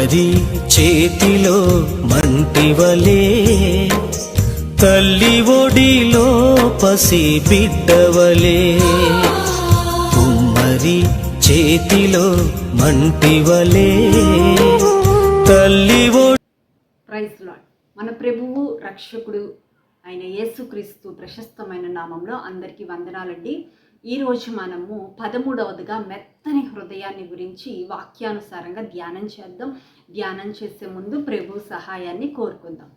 కుమ్మరి చేతిలో మంటివలే తల్లి ఒడిలో పసి బిడ్డవలే కుమ్మరి చేతిలో మంటివలే తల్లి ఒడి ప్రైజ్ లాడ్ మన ప్రభువు రక్షకుడు ఆయన యేసుక్రీస్తు ప్రశస్తమైన నామంలో అందరికీ వందనాలండి. ఈరోజు మనము పదమూడవదిగా మెత్తని హృదయాన్ని గురించి వాక్యానుసారంగా ధ్యానం చేద్దాం. ధ్యానం చేసే ముందు ప్రభు సహాయాన్ని కోరుకుందాం.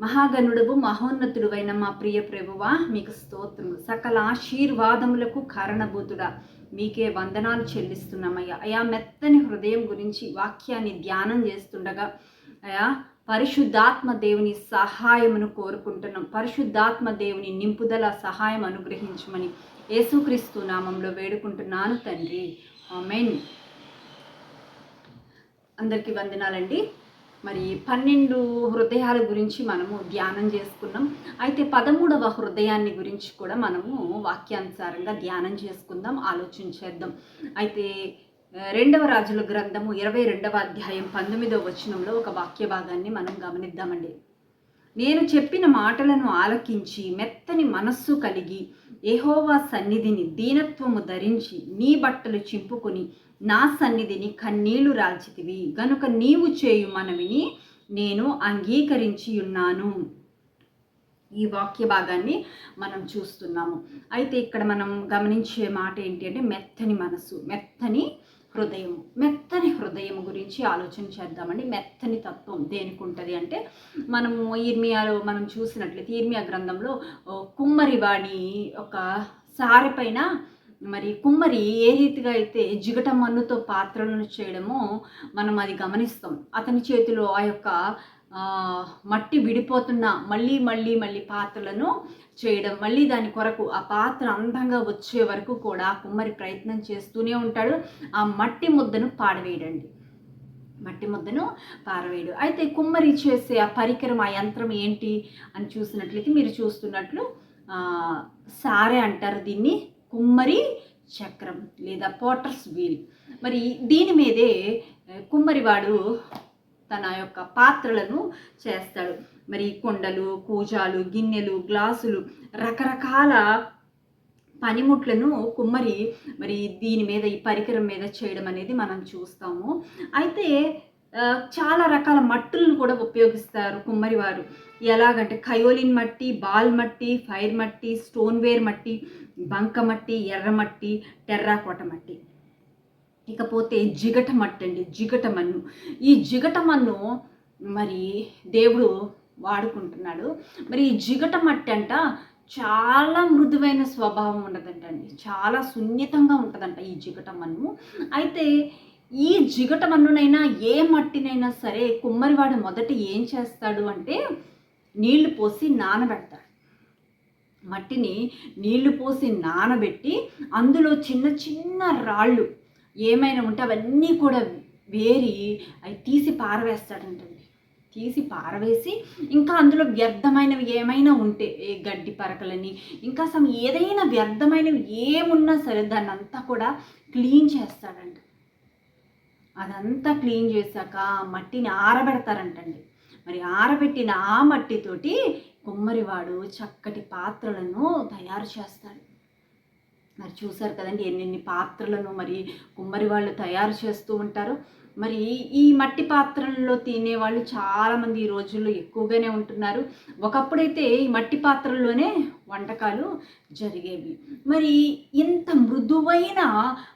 మహాగణుడువు మహోన్నతుడువైన మా ప్రియ ప్రభువా మీకు స్తోత్రములు. సకల ఆశీర్వాదములకు కారణభూతుడా మీకే వందనాలు చెల్లిస్తున్నామయ్యా. అయా మెత్తని హృదయం గురించి వాక్యాన్ని ధ్యానం చేస్తుండగా అయా పరిశుద్ధాత్మ దేవుని సహాయమును కోరుకుంటున్నాం. పరిశుద్ధాత్మ దేవుని నింపుదల సహాయం అనుగ్రహించమని యేసుక్రీస్తు నామంలో వేడుకుంటున్నాను తండ్రి. ఆమెన్. అందరికీ వందనాలండి. మరి పన్నెండు హృదయాల గురించి మనము ధ్యానం చేసుకున్నాం. అయితే పదమూడవ హృదయాన్ని గురించి కూడా మనము వాక్యానుసారంగా ధ్యానం చేసుకుందాం ఆలోచించేద్దాం అయితే రెండవ రాజుల గ్రంథము ఇరవై రెండవ అధ్యాయం పంతొమ్మిదవ వచనంలో ఒక వాక్య భాగాన్ని మనం గమనిద్దామండి. నేను చెప్పిన మాటలను ఆలకించి మెత్తని మనస్సు కలిగి ఏహోవా సన్నిధిని దీనత్వము ధరించి నీ బట్టలు చింపుకొని నా సన్నిధిని కన్నీళ్ళు రాల్చితివి. గనుక నీవు చేయు మనవిని నేను అంగీకరించి ఉన్నాను. ఈ వాక్య భాగాన్ని మనం చూస్తున్నాము. అయితే ఇక్కడ మనం గమనించే మాట ఏంటి అంటే మెత్తని మనసు మెత్తని హృదయం మెత్తని హృదయం గురించి ఆలోచన చేద్దామండి. మెత్తని తత్వం దేనికి ఉంటుంది అంటే మనము ఈర్మియాలో మనం చూసినట్లయితే ఈర్మియా గ్రంథంలో కుమ్మరివాణి కుమ్మరి వాడి ఒక సారి పైన మరి కుమ్మరి ఏ రీతిగా అయితే జిగట మన్నుతో పాత్రలను చేయడమో మనం అది గమనిస్తాం. అతని చేతిలో ఆ యొక్క మట్టి విడిపోతున్న మళ్ళీ మళ్ళీ మళ్ళీ పాత్రలను చేయడం మళ్ళీ దాని కొరకు ఆ పాత్ర అందంగా వచ్చే వరకు కూడా ఆ కుమ్మరి ప్రయత్నం చేస్తూనే ఉంటాడు. ఆ మట్టి ముద్దను పాడవేయడండి. మట్టి ముద్దను పారవేయడు. అయితే కుమ్మరి చేసే ఆ పరికరం ఆ యంత్రం ఏంటి అని చూసినట్లయితే మీరు చూస్తున్నట్లు సారే అంటారు దీన్ని కుమ్మరి చక్రం లేదా పోటర్స్ వీల్. మరి దీని మీదే కుమ్మరివాడు తన యొక్క పాత్రలను చేస్తాడు. మరి కొండలు కూజాలు గిన్నెలు గ్లాసులు రకరకాల పనిముట్లను కుమ్మరి మరి దీని మీద ఈ పరికరం మీద చేయడం అనేది మనం చూస్తాము. అయితే చాలా రకాల మట్టులను కూడా ఉపయోగిస్తారు కుమ్మరి వారు. ఎలాగంటే కయోలిన్ మట్టి బాల్ మట్టి ఫైర్ మట్టి స్టోన్ వేర్ మట్టి బంక మట్టి ఎర్ర మట్టి టెర్రాకోట మట్టి. ఇకపోతే జిగట మట్టి అండి జిగట మన్ను. ఈ జిగట మన్ను మరి దేవుడు వాడుకుంటున్నాడు. మరి ఈ జిగట మట్టి అంట చాలా మృదువైన స్వభావం ఉండదంటండి చాలా సున్నితంగా ఉంటుందంట ఈ జిగట మన్ను. అయితే ఈ జిగట మన్నునైనా ఏ మట్టినైనా సరే కుమ్మరివాడు మొదట ఏం చేస్తాడు అంటే నీళ్ళు పోసి నానబెడతాడు. మట్టిని నీళ్ళు పోసి నానబెట్టి అందులో చిన్న చిన్న రాళ్ళు ఏమైనా ఉంటే అవన్నీ కూడా వేరి అవి తీసి పారవేస్తాడంట తీసి పారవేసి ఇంకా అందులో వ్యర్థమైనవి ఏమైనా ఉంటే ఏ గడ్డి పరకలని ఇంకా సమ ఏదైనా వ్యర్థమైనవి ఏమున్నా సరే దాన్ని అంతా కూడా క్లీన్ చేస్తాడంట. అదంతా క్లీన్ చేశాక ఆ మట్టిని ఆరబెడతారంటండి. మరి ఆరబెట్టిన ఆ మట్టితోటి కుమ్మరివాడు చక్కటి పాత్రలను తయారు చేస్తాడు. మరి చూశారు కదండి ఎన్నెన్ని పాత్రలను మరి కుమ్మరి వాళ్ళు తయారు చేస్తూ ఉంటారు. మరి ఈ మట్టి పాత్రల్లో తినేవాళ్ళు చాలామంది ఈ రోజుల్లో ఎక్కువగానే ఉంటున్నారు. ఒకప్పుడైతే ఈ మట్టి పాత్రల్లోనే వంటకాలు జరిగేవి. మరి ఇంత మృదువైన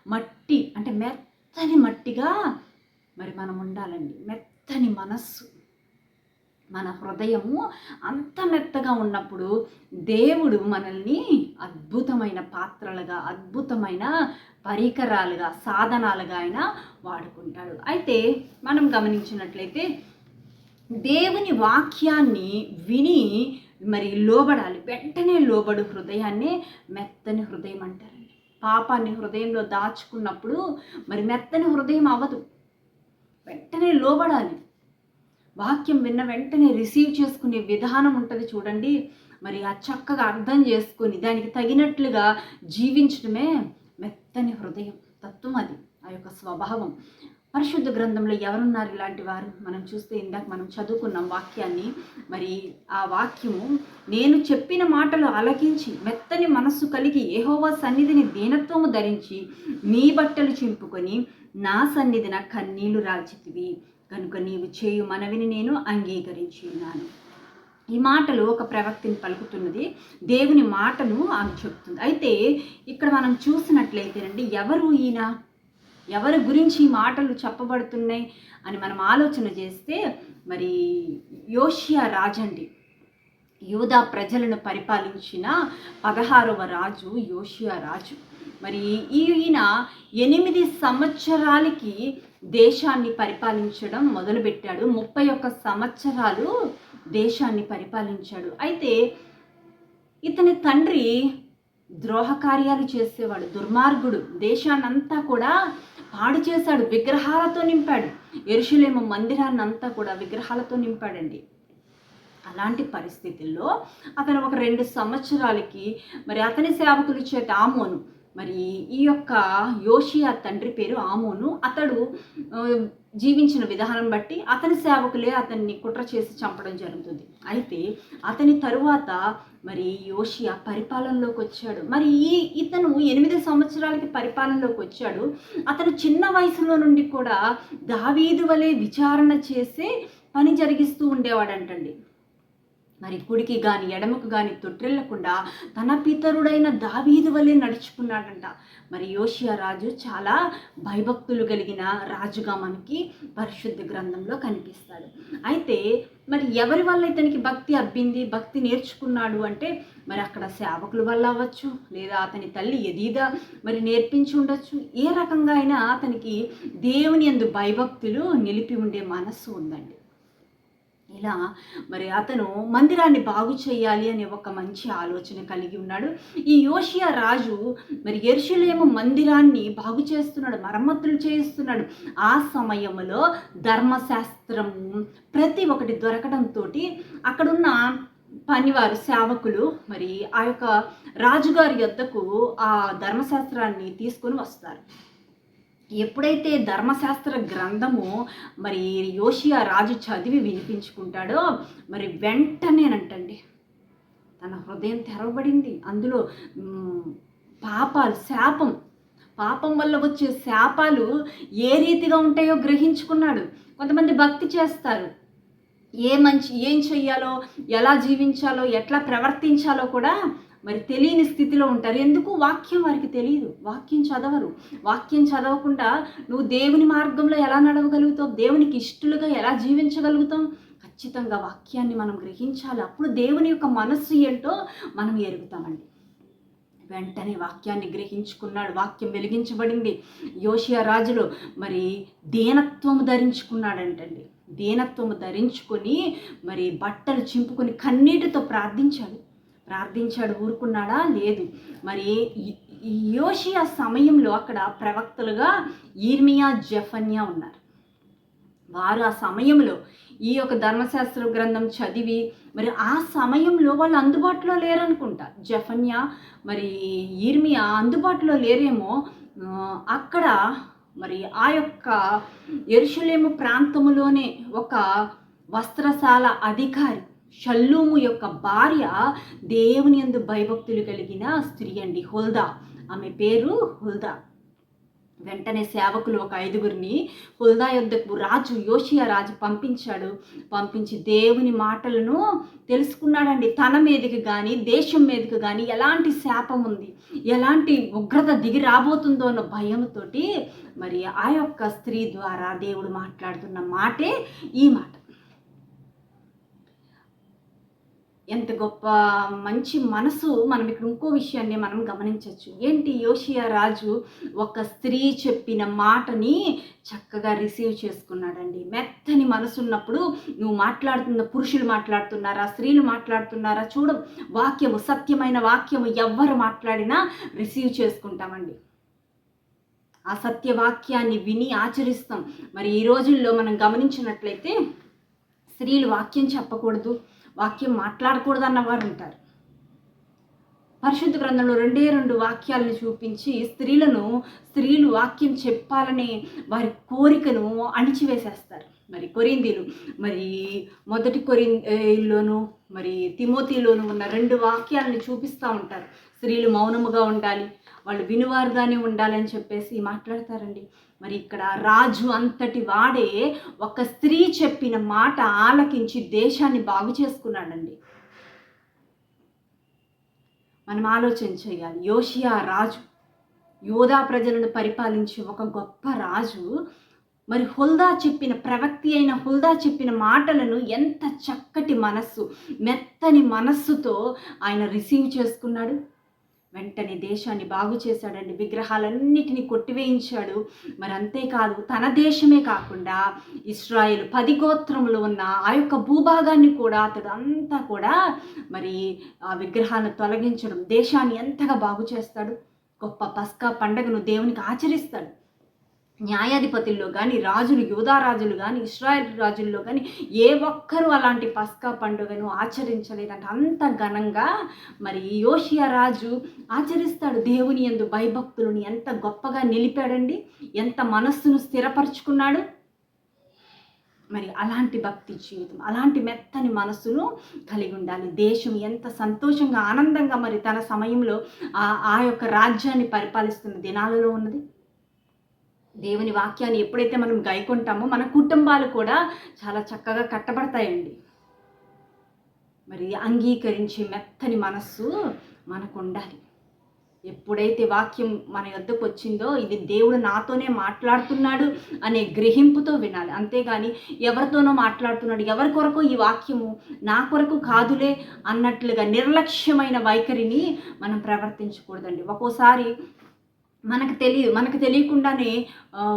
మట్టి అంటే మెత్తని మట్టిగా మరి మనం ఉండాలండి. మెత్తని మనస్సు మన హృదయము అంత మెత్తగా ఉన్నప్పుడు దేవుడు మనల్ని అద్భుతమైన పాత్రలుగా అద్భుతమైన పరికరాలుగా సాధనాలుగా ఆయన వాడుకుంటాడు. అయితే మనం గమనించినట్లయితే దేవుని వాక్యాన్ని విని మరి లోబడాలి. వెంటనే లోబడు హృదయాన్నే మెత్తని హృదయం అంటారండి. పాపాన్ని హృదయంలో దాచుకున్నప్పుడు మరి మెత్తని హృదయం అవ్వదు. వెంటనే లోబడాలి. వాక్యం విన్న వెంటనే రిసీవ్ చేసుకునే విధానం ఉంటుంది చూడండి. మరి ఆ చక్కగా అర్థం చేసుకొని దానికి తగినట్లుగా జీవించడమే మెత్తని హృదయం తత్వం అది ఆ యొక్క స్వభావం. పరిశుద్ధ గ్రంథంలో ఎవరున్నారు ఇలాంటి వారు? మనం చూస్తే ఇందాక మనం చదువుకున్నాం వాక్యాన్ని. మరి ఆ వాక్యము నేను చెప్పిన మాటలు అలకించి మెత్తని మనస్సు కలిగి ఏహోవా సన్నిధిని దీనత్వము ధరించి నీ బట్టలు చింపుకొని నా సన్నిధిన కన్నీళ్ళు రాల్చితివి. కనుక నీవు చేయు మనవిని నేను అంగీకరించి ఉన్నాను ఈ మాటలు ఒక ప్రవక్తిని పలుకుతున్నది. దేవుని మాటను ఆమె చెప్తుంది. అయితే ఇక్కడ మనం చూసినట్లయితేనండి ఎవరు ఈయన? ఎవరి గురించి ఈ మాటలు చెప్పబడుతున్నాయి అని మనం ఆలోచన చేస్తే మరి యోషియా రాజండి. యూదా ప్రజలను పరిపాలించిన పదహారవ రాజు యోషియా రాజు. మరి ఈయన ఎనిమిది సంవత్సరాలకి దేశాన్ని పరిపాలించడం మొదలుపెట్టాడు. ముప్పై ఒక్క సంవత్సరాలు దేశాన్ని పరిపాలించాడు. అయితే ఇతని తండ్రి ద్రోహ కార్యాలు చేసేవాడు దుర్మార్గుడు. దేశాన్నంతా కూడా పాడు చేశాడు విగ్రహాలతో నింపాడు. ఎరుషులేము మందిరాన్ని అంతా కూడా విగ్రహాలతో నింపాడండి. అలాంటి పరిస్థితుల్లో అతను ఒక రెండు సంవత్సరాలకి మరి అతని సేవకులు చేత ఆమోను మరి ఈ యొక్క యోషియా తండ్రి పేరు ఆమోను. అతడు జీవించిన విధానం బట్టి అతని సేవకులే అతన్ని కుట్ర చేసి చంపడం జరుగుతుంది. అయితే అతని తరువాత మరి యోషియా పరిపాలనలోకి వచ్చాడు. మరి ఈ ఇతను ఎనిమిది సంవత్సరాలకి పరిపాలనలోకి వచ్చాడు. అతను చిన్న వయసులో నుండి కూడా దావీదు వలె విచారణ చేసే పని జరిగిస్తూ ఉండేవాడంటండి. మరి కుడికి గాని ఎడమకు గాని తొట్టిల్లకుండా తన పితరుడైన దావీదు వలె నడుచుకున్నాడంట. మరి యోషియా రాజు చాలా భయభక్తులు కలిగిన రాజుగా మనకి పరిశుద్ధ గ్రంథంలో కనిపిస్తాడు. అయితే మరి ఎవరి వల్ల ఇతనికి భక్తి అబ్బింది భక్తి నేర్చుకున్నాడు అంటే మరి అక్కడ సేవకుల వల్ల అవ్వచ్చు లేదా అతని తల్లి ఎదీదా మరి నేర్పించి ఉండొచ్చు. ఏ రకంగా అయినా అతనికి దేవుని ఎందు భయభక్తులు నిలిపి ఉండే మనస్సు ఉందండి. ఇలా మరి అతను మందిరాన్ని బాగు చేయాలి అనే ఒక మంచి ఆలోచన కలిగి ఉన్నాడు. ఈ యోషియా రాజు మరి ఎరుషులేము మందిరాన్ని బాగు చేస్తున్నాడు మరమ్మతులు చేయిస్తున్నాడు. ఆ సమయంలో ధర్మశాస్త్రం ప్రతి ఒక్కటి దొరకడంతో అక్కడున్న పనివారు సేవకులు మరి ఆ యొక్క రాజుగారి యొద్దకు ఆ ధర్మశాస్త్రాన్ని తీసుకొని వస్తారు. ఎప్పుడైతే ధర్మశాస్త్ర గ్రంథము మరి యోషియా రాజు చదివి వినిపించుకుంటాడో మరి వెంటనేనంటండి తన హృదయం తెరవబడింది. అందులో పాపాలు శాపం పాపం వల్ల వచ్చే శాపాలు ఏ రీతిగా ఉంటాయో గ్రహించుకున్నాడు. కొంతమంది భక్తి చేస్తారు. ఏ మంచి ఏం చెయ్యాలో ఎలా జీవించాలో ఎట్లా ప్రవర్తించాలో కూడా మరి తెలియని స్థితిలో ఉంటారు. ఎందుకు? వాక్యం వారికి తెలియదు. వాక్యం చదవరు. వాక్యం చదవకుండా నువ్వు దేవుని మార్గంలో ఎలా నడవగలుగుతావు? దేవునికి ఇష్టలుగా ఎలా జీవించగలుగుతాం ఖచ్చితంగా వాక్యాన్ని మనం గ్రహించాలి. అప్పుడు దేవుని యొక్క మనస్సు ఏంటో మనం ఎరుగుతామండి. వెంటనే వాక్యాన్ని గ్రహించుకున్నాడు. వాక్యం వెలిగించబడింది. యోషియా రాజులు మరి దీనత్వము ధరించుకున్నాడంటండి. దీనత్వము ధరించుకొని మరి బట్టలు చింపుకొని కన్నీటితో ప్రార్థించాడు. ప్రార్థించాడు ఊరుకున్నాడా? లేదు. మరి యోషియా సమయంలో అక్కడ ప్రవక్తలుగా ఈర్మియా జఫన్యా ఉన్నారు. వారు ఆ సమయంలో ఈ యొక్క ధర్మశాస్త్ర గ్రంథం చదివి మరి ఆ సమయంలో వాళ్ళు అందుబాటులో లేరనుకుంటా. జఫన్యా మరి ఈర్మియా అందుబాటులో లేరేమో అక్కడ మరి ఆ యొక్క ఎరుషులేము ప్రాంతములోనే ఒక వస్త్రశాల అధికారి షల్లూము యొక్క భార్య దేవుని యందు భయభక్తులు కలిగిన స్త్రీ అండి హుల్దా. ఆమె పేరు హుల్దా. వెంటనే సేవకులు ఒక ఐదుగురిని హుల్దా యొద్దకు రాజు యోషియా రాజు పంపించాడు. పంపించి దేవుని మాటలను తెలుసుకున్నాడండి. తన మీదకి కానీ దేశం మీదకి కానీ ఎలాంటి శాపం ఉంది? ఎలాంటి ఉగ్రత దిగి రాబోతుందో అన్న భయంతోటి మరి ఆ యొక్క స్త్రీ ద్వారా దేవుడు మాట్లాడుతున్న మాటే ఈ మాట. ఎంత గొప్ప మంచి మనసు మనం ఇక్కడ ఇంకో విషయాన్ని మనం గమనించవచ్చు ఏంటి యోషియా రాజు ఒక స్త్రీ చెప్పిన మాటని చక్కగా రిసీవ్ చేసుకున్నాడండి. మెత్తని మనసు ఉన్నప్పుడు నువ్వు మాట్లాడుతున్న పురుషులు మాట్లాడుతున్నారా స్త్రీలు మాట్లాడుతున్నారా చూడు. వాక్యము సత్యమైన వాక్యము ఎవ్వరు మాట్లాడినా రిసీవ్ చేసుకుంటామండి. ఆ సత్యవాక్యాన్ని విని ఆచరిస్తాం. మరి ఈ రోజుల్లో మనం గమనించినట్లయితే స్త్రీలు వాక్యం చెప్పకూడదు. వాక్యం మాట్లాడకూడదు అన్నవారు ఉంటారు. పరిశుద్ధ గ్రంథంలో రెండే రెండు వాక్యాలను చూపించి స్త్రీలను స్త్రీలు వాక్యం చెప్పాలనే వారి కోరికను అణిచివేసేస్తారు. మరి కొరిందీలు మరి మొదటి కొరింలోను మరి తిమోతిలోను ఉన్న రెండు వాక్యాలను చూపిస్తూ ఉంటారు. స్త్రీలు మౌనముగా ఉండాలి వాళ్ళు వినువారుగానే ఉండాలని చెప్పేసి మాట్లాడతారండి. మరి ఇక్కడ రాజు అంతటి వాడే ఒక స్త్రీ చెప్పిన మాట ఆలకించి దేశాన్ని బాగు చేసుకున్నాడండి. మనం ఆలోచన చేయాలి. యోషియా రాజు యోధా ప్రజలను పరిపాలించే ఒక గొప్ప రాజు మరి హుల్దా చెప్పిన ప్రవక్తి అయిన హుల్దా చెప్పిన మాటలను ఎంత చక్కటి మనస్సు మెత్తని మనస్సుతో ఆయన రిసీవ్ చేసుకున్నాడు. వెంటనే దేశాన్ని బాగు చేశాడండి. విగ్రహాలన్నిటిని కొట్టివేయించాడు. మరి అంతేకాదు తన దేశమే కాకుండా ఇస్రాయేల్ పది గోత్రములు ఉన్న ఆ యొక్క భూభాగాన్ని కూడా అతడు అంతా కూడా మరి ఆ విగ్రహాలను తొలగించడం దేశాన్ని ఎంతగా బాగు చేస్తాడు. గొప్ప పస్కా పండగను దేవునికి ఆచరిస్తాడు. న్యాయాధిపతుల్లో కానీ రాజులు యోధారాజులు కానీ ఇస్రాయల్ రాజుల్లో కానీ ఏ ఒక్కరూ అలాంటి పస్కా పండుగను ఆచరించలేదంట. అంత ఘనంగా మరి యోషియా రాజు ఆచరిస్తాడు దేవుని ఎందు భయభక్తులను. ఎంత గొప్పగా నిలిపాడండి. ఎంత మనస్సును స్థిరపరుచుకున్నాడు. మరి అలాంటి భక్తి జీవితం అలాంటి మెత్తని మనస్సును కలిగి ఉండాలి. దేశం ఎంత సంతోషంగా ఆనందంగా మరి తన సమయంలో ఆ ఆ యొక్క రాజ్యాన్ని పరిపాలిస్తున్న దినాలలో ఉన్నది. దేవుని వాక్యాన్ని ఎప్పుడైతే మనం గైకుంటామో మన కుటుంబాలు కూడా చాలా చక్కగా కట్టబడతాయండి. మరి అంగీకరించే మెత్తని మనస్సు మనకు ఉండాలి ఎప్పుడైతే వాక్యం మన యొద్దకు వచ్చిందో ఇది దేవుడు నాతోనే మాట్లాడుతున్నాడు అనే గ్రహింపుతో వినాలి. అంతేగాని ఎవరితోనో మాట్లాడుతున్నాడు ఎవరి కొరకు ఈ వాక్యము నా కొరకు కాదులే అన్నట్లుగా నిర్లక్ష్యమైన వైఖరిని మనం ప్రవర్తించకూడదండి. ఒక్కోసారి మనకు తెలియ మనకు తెలియకుండానే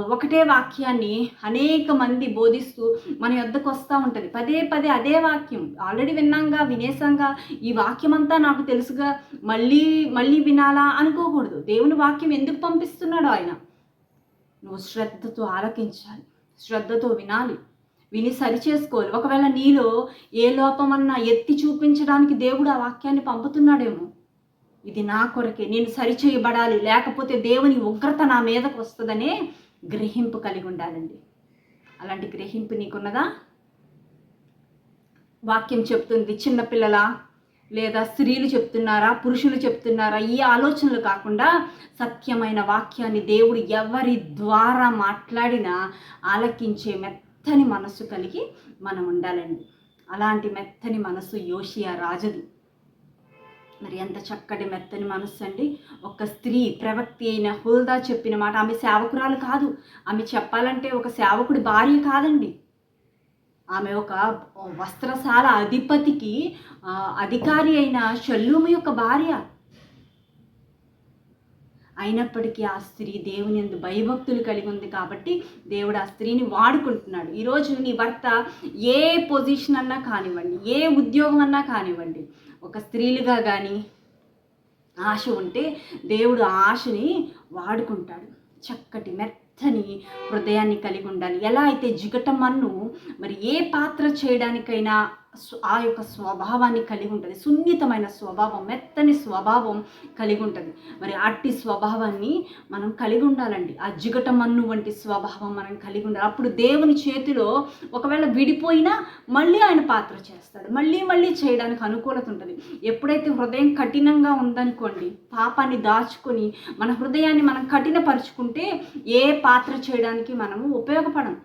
ఒకటే వాక్యాన్ని అనేక మంది బోధిస్తూ మన యొద్దకు వస్తూ ఉంటుంది. పదే పదే అదే వాక్యం. ఆల్రెడీ విన్నాంగా వినేసంగా ఈ వాక్యం అంతా నాకు తెలుసుగా మళ్ళీ మళ్ళీ వినాలా అనుకోకూడదు. దేవుని వాక్యం ఎందుకు పంపిస్తున్నాడు ఆయన? నువ్వు శ్రద్ధతో ఆలకించాలి. శ్రద్ధతో వినాలి. విని సరి చేసుకోవాలి. ఒకవేళ నీలో ఏ లోపమన్నా ఎత్తి చూపించడానికి దేవుడు ఆ వాక్యాన్ని పంపుతున్నాడేమో ఇది నా కొరకే నేను సరిచేయబడాలి లేకపోతే దేవుని ఉగ్రత నా మీదకు వస్తుందనే గ్రహింపు కలిగి ఉండాలండి. అలాంటి గ్రహింపు నీకున్నదా? వాక్యం చెప్తుంది చిన్నపిల్లల లేదా స్త్రీలు చెప్తున్నారా పురుషులు చెప్తున్నారా ఈ ఆలోచనలు కాకుండా సత్యమైన వాక్యాన్ని దేవుడు ఎవరి ద్వారా మాట్లాడినా ఆలకించే మెత్తని మనస్సు కలిగి మనం ఉండాలండి. అలాంటి మెత్తని మనస్సు యోషియా రాజుది. మరి ఎంత చక్కటి మెత్తని మనస్సు అండి ఒక స్త్రీ ప్రవక్తి అయిన హుల్దా చెప్పిన మాట ఆమె సేవకురాలు కాదు. ఆమె చెప్పాలంటే ఒక సేవకుడి భార్య కాదండి. ఆమె ఒక వస్త్రశాల అధిపతికి అధికారి అయిన షల్లూము యొక్క భార్య. అయినప్పటికీ ఆ స్త్రీ దేవుని ఎందు భయభక్తులు కలిగి ఉంది కాబట్టి దేవుడు ఆ స్త్రీని వాడుకుంటున్నాడు. ఈరోజు నీ భర్త ఏ పొజిషన్ అన్నా కానివ్వండి ఏ ఉద్యోగం అన్నా కానివ్వండి ఒక స్త్రీలుగా కానీ ఆశ ఉంటే దేవుడు ఆశని వాడుకుంటాడు. చక్కటి మెత్తని హృదయాన్ని కలిగి ఉండాలి. ఎలా అయితే జిగటమన్ను మరి ఏ పాత్ర చేయడానికైనా ఆ యొక్క స్వభావాన్ని కలిగి ఉంటుంది. సున్నితమైన స్వభావం మెత్తని స్వభావం కలిగి ఉంటుంది. మరి అట్టి స్వభావాన్ని మనం కలిగి ఉండాలండి. ఆ జిగట మన్ను వంటి స్వభావం మనం కలిగి ఉండాలి. అప్పుడు దేవుని చేతిలో ఒకవేళ విడిపోయినా మళ్ళీ ఆయన పాత్ర చేస్తాడు. మళ్ళీ మళ్ళీ చేయడానికి అనుకూలత ఉంటుంది. ఎప్పుడైతే హృదయం కఠినంగా ఉందనుకోండి పాపాన్ని దాచుకొని మన హృదయాన్ని మనం కఠినపరుచుకుంటే ఏ పాత్ర చేయడానికి మనము ఉపయోగపడం.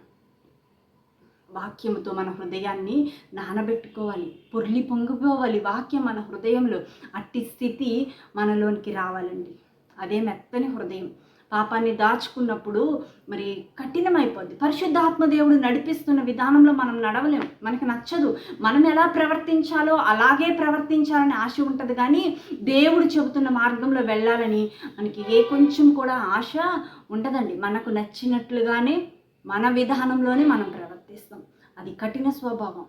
వాక్యముతో మన హృదయాన్ని నానబెట్టుకోవాలి పొర్లి పొంగిపోవాలి వాక్యం మన హృదయంలో. అట్టి స్థితి మనలోనికి రావాలండి. అదే మెత్తని హృదయం. పాపాన్ని దాచుకున్నప్పుడు మరి కఠినమైపోద్ది. పరిశుద్ధాత్మ దేవుడు నడిపిస్తున్న విధానంలో మనం నడవలేం. మనకి నచ్చదు. మనం ఎలా ప్రవర్తించాలో అలాగే ప్రవర్తించాలని ఆశ ఉంటుంది కానీ దేవుడు చెబుతున్న మార్గంలో వెళ్ళాలని మనకి ఏ కొంచెం కూడా ఆశ ఉండదండి. మనకు నచ్చినట్లుగానే మన విధానంలోనే మనం అది కఠిన స్వభావం.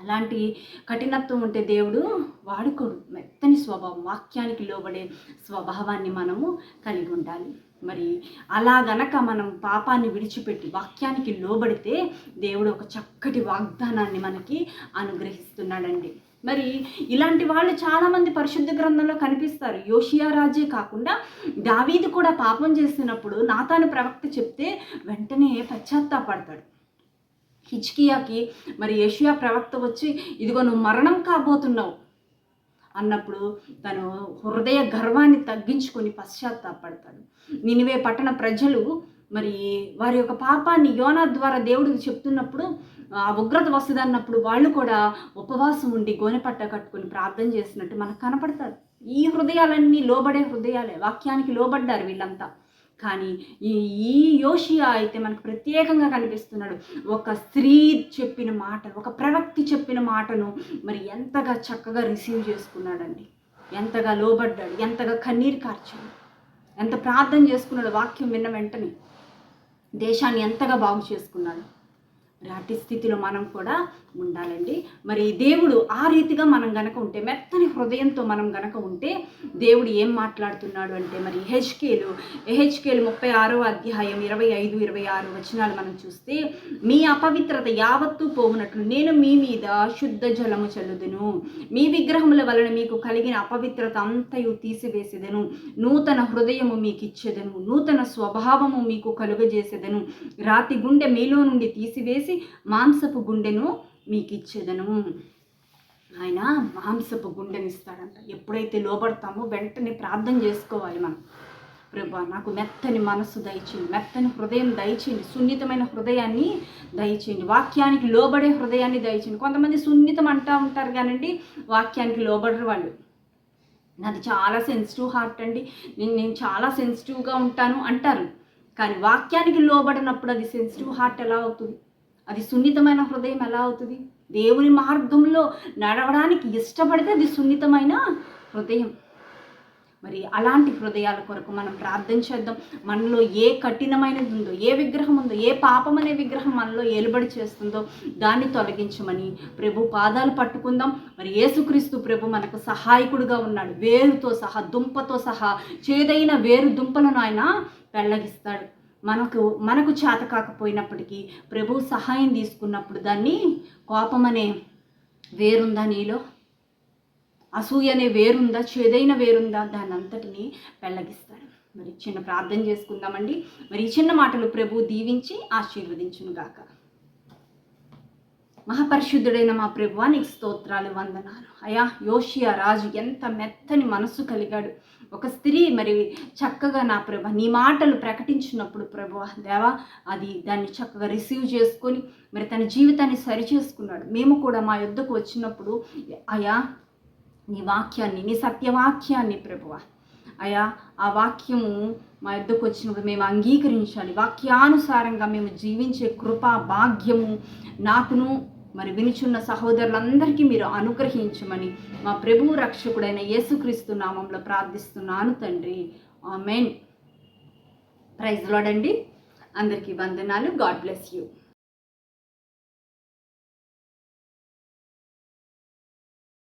అలాంటి కఠినత్వం ఉంటే దేవుడు వాడుకోడు. మెత్తని స్వభావం వాక్యానికి లోబడే స్వభావాన్ని మనము కలిగి ఉండాలి. మరి అలా గనక మనం పాపాన్ని విడిచిపెట్టి వాక్యానికి లోబడితే దేవుడు ఒక చక్కటి వాగ్దానాన్ని మనకి అనుగ్రహిస్తున్నాడండి. మరి ఇలాంటి వాళ్ళు చాలామంది పరిశుద్ధ గ్రంథంలో కనిపిస్తారు. యోషియా రాజే కాకుండా దావీది కూడా పాపం చేసినప్పుడు నాతాను ప్రవక్త చెప్తే వెంటనే పశ్చాత్తాపడతాడు. హిచ్కియాకి మరి ఏషియా ప్రవక్త వచ్చి ఇదిగో నువ్వు మరణం కాబోతున్నావు. అన్నప్పుడు తను హృదయ గర్వాన్ని తగ్గించుకొని పశ్చాత్తాపడతాడు. నినివే పట్టణ ప్రజలు మరి వారి యొక్క పాపాన్ని యోనా ద్వారా దేవుడికి చెప్తున్నప్పుడు ఆ ఉగ్రత వస్తుంది అన్నప్పుడు వాళ్ళు కూడా ఉపవాసం ఉండి గోనెపట్ట కట్టుకొని ప్రార్థన చేసినట్టు మనకు కనపడతారు. ఈ హృదయాలన్నీ లోబడే హృదయాలే. వాక్యానికి లోబడ్డారు వీళ్ళంతా. కానీ ఈ ఈ యోషియా అయితే మనకు ప్రత్యేకంగా కనిపిస్తున్నాడు. ఒక స్త్రీ చెప్పిన మాట ఒక ప్రవక్తి చెప్పిన మాటను మరి ఎంతగా చక్కగా రిసీవ్ చేసుకున్నాడండి. ఎంతగా లోబడ్డాడు ఎంతగా కన్నీరు కార్చాడు ఎంత ప్రార్థన చేసుకున్నాడు వాక్యం విన్న వెంటనే. దేశాన్ని ఎంతగా బాగు చేసుకున్నాడు. రాటి స్థితిలో మనం కూడా ఉండాలండి. మరి దేవుడు ఆ రీతిగా మనం గనక ఉంటే మెత్తని హృదయంతో మనం గనక ఉంటే దేవుడు ఏం మాట్లాడుతున్నాడు అంటే మరి హెచ్కేలు హెచ్కేలు ముప్పై ఆరో అధ్యాయం ఇరవై ఐదు ఇరవై ఆరు వచనాలు మనం చూస్తే మీ అపవిత్రత యావత్తు పోవునట్లు నేను మీ మీద శుద్ధ జలము చల్లుదును. మీ విగ్రహముల వలన మీకు కలిగిన అపవిత్రత అంతయు తీసివేసేదను. నూతన హృదయము మీకు ఇచ్చేదను నూతన స్వభావము మీకు కలుగజేసేదను. రాతి గుండె మీలో నుండి తీసివేసి మాంసపు గుండెను మీకు ఇచ్చేదను ఆయన మాంసపు గుండెనిస్తాడంట. ఎప్పుడైతే లోబడతామో వెంటనే ప్రార్థన చేసుకోవాలి మనం. ప్రభా నాకు మెత్తని మనసు దయచేయండి. మెత్తని హృదయం దయచేయండి. సున్నితమైన హృదయాన్ని దయచేయండి. వాక్యానికి లోబడే హృదయాన్ని దయచేయండి. కొంతమంది సున్నితం అంటా ఉంటారు కానండి వాక్యానికి లోబడరు వాళ్ళు. నాది చాలా సెన్సిటివ్ హార్ట్ అండి. నేను నేను చాలా సెన్సిటివ్గా ఉంటాను అంటారు. కానీ వాక్యానికి లోబడినప్పుడు అది సెన్సిటివ్ హార్ట్ ఎలా అవుతుంది? అది సున్నితమైన హృదయం ఎలా అవుతుంది? దేవుని మార్గంలో నడవడానికి ఇష్టపడితే అది సున్నితమైన హృదయం. మరి అలాంటి హృదయాల కొరకు మనం ప్రార్థన చేద్దాం. మనలో ఏ కఠినమైనది ఉందో ఏ విగ్రహం ఉందో ఏ పాపం అనే విగ్రహం మనలో ఏలుబడి చేస్తుందో దాన్ని తొలగించమని ప్రభు పాదాలు పట్టుకుందాం. మరి యేసుక్రీస్తు ప్రభు మనకు సహాయకుడుగా ఉన్నాడు. వేరుతో సహా దుంపతో సహా చేదైన వేరు దుంపలను ఆయన పెళ్ళగిస్తాడు మనకు మనకు చేత కాకపోయినప్పటికీ ప్రభు సహాయం తీసుకున్నప్పుడు దాన్ని కోపం అనే వేరుందా నీలో? అసూయ అనే వేరుందా? చేదైన వేరుందా? దాన్ని అంతటిని పెళ్ళగిస్తాడు. మరి చిన్న ప్రార్థన చేసుకుందామండి. మరి ఈ చిన్న మాటలు ప్రభు దీవించి ఆశీర్వదించును గాక మహాపరిశుద్ధుడైన మా ప్రభువా నీకు స్తోత్రాలు వందనాలు. అయా యోషియా రాజు ఎంత మెత్తని మనస్సు కలిగాడు. ఒక స్త్రీ మరి చక్కగా నా ప్రభ నీ మాటలు ప్రకటించినప్పుడు ప్రభు దేవా అది దాన్ని చక్కగా రిసీవ్ చేసుకొని మరి తన జీవితాన్ని సరి చేసుకున్నాడు. మేము కూడా మా యుద్ధకు వచ్చినప్పుడు అయా నీ వాక్యాన్ని నీ సత్యవాక్యాన్ని ప్రభువ అయా ఆ వాక్యము మా యుద్ధకు వచ్చినప్పుడు మేము అంగీకరించాలి. వాక్యానుసారంగా మేము జీవించే కృప భాగ్యము నాకును మరి వినిచున్న సహోదరులందరికీ మీరు అనుగ్రహించమని మా ప్రభువు రక్షకుడైన యేసుక్రీస్తు నామంలో ప్రార్థిస్తున్నాను తండ్రి. ఆమెన్. ప్రైజ్ లోడండి అందరికీ వందనాలు. God bless you.